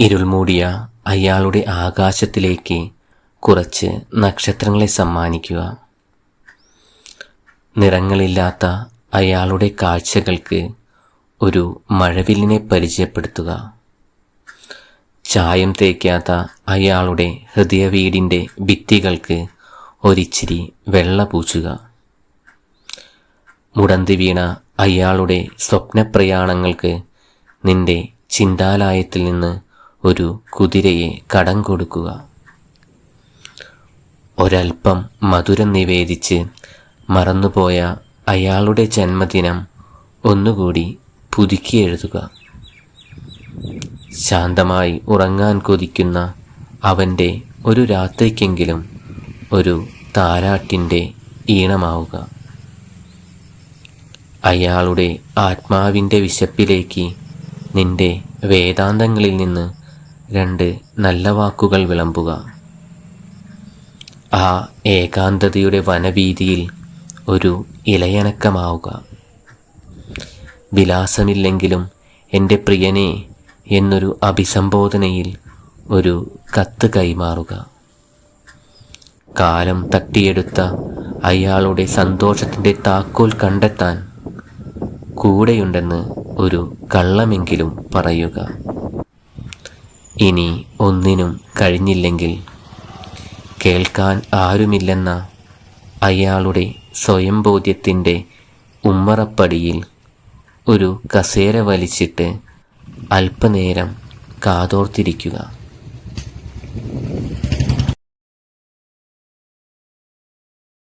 ഇരുൾമൂടിയ അയാളുടെ ആകാശത്തിലേക്ക് കുറച്ച് നക്ഷത്രങ്ങളെ സമ്മാനിക്കുക. നിറങ്ങളില്ലാത്ത അയാളുടെ കാഴ്ചകൾക്ക് ഒരു മഴവില്ലിനെ പരിചയപ്പെടുത്തുക. ചായം തേക്കാത്ത അയാളുടെ ഹൃദയവീടിന്റെ ഭിത്തികൾക്ക് ഒരിച്ചിരി വെള്ള പൂച്ചുക മുടന്തി വീണ അയാളുടെ സ്വപ്നപ്രയാണങ്ങൾക്ക് നിന്റെ ചിന്താലയത്തിൽ നിന്ന് ഒരു കുതിരയെ കടം കൊടുക്കുക. ഒരൽപ്പം മധുരം നിവേദിച്ച് മറന്നുപോയ അയാളുടെ ജന്മദിനം ഒന്നുകൂടി പുതുക്കി എഴുതുക. ശാന്തമായി ഉറങ്ങാൻ കൊതിക്കുന്ന അവന്റെ ഒരു രാത്രിക്കെങ്കിലും ഒരു താരാട്ടിന്റെ ഈണമാവുക. അയാളുടെ ആത്മാവിന്റെ വിശപ്പിലേക്ക് നിന്റെ വേദാന്തങ്ങളിൽ നിന്ന് രണ്ട് നല്ല വാക്കുകൾ വിളമ്പുക. ആ ഏകാന്തതയുടെ വനവീതിയിൽ ഒരു ഇലയനക്കമാവുക. വിലാസമില്ലെങ്കിലും എന്റെ പ്രിയനെ എന്നൊരു അഭിസംബോധനയിൽ ഒരു കത്ത് കൈമാറുക. കാലം തട്ടിയെടുത്ത അയാളുടെ സന്തോഷത്തിന്റെ താക്കോൽ കണ്ടെത്താൻ കൂടെയുണ്ടെന്ന് ഒരു കള്ളമെങ്കിലും പറയുക. ഇനി ഒന്നിനും കഴിഞ്ഞില്ലെങ്കിൽ കേൾക്കാൻ ആരുമില്ലെന്ന അയാളുടെ സ്വയംബോധ്യത്തിന്റെ ഉമ്മറപ്പടിയിൽ ഒരു കസേര വലിച്ചിട്ട് അല്പനേരം കാതോർത്തിരിക്കുക.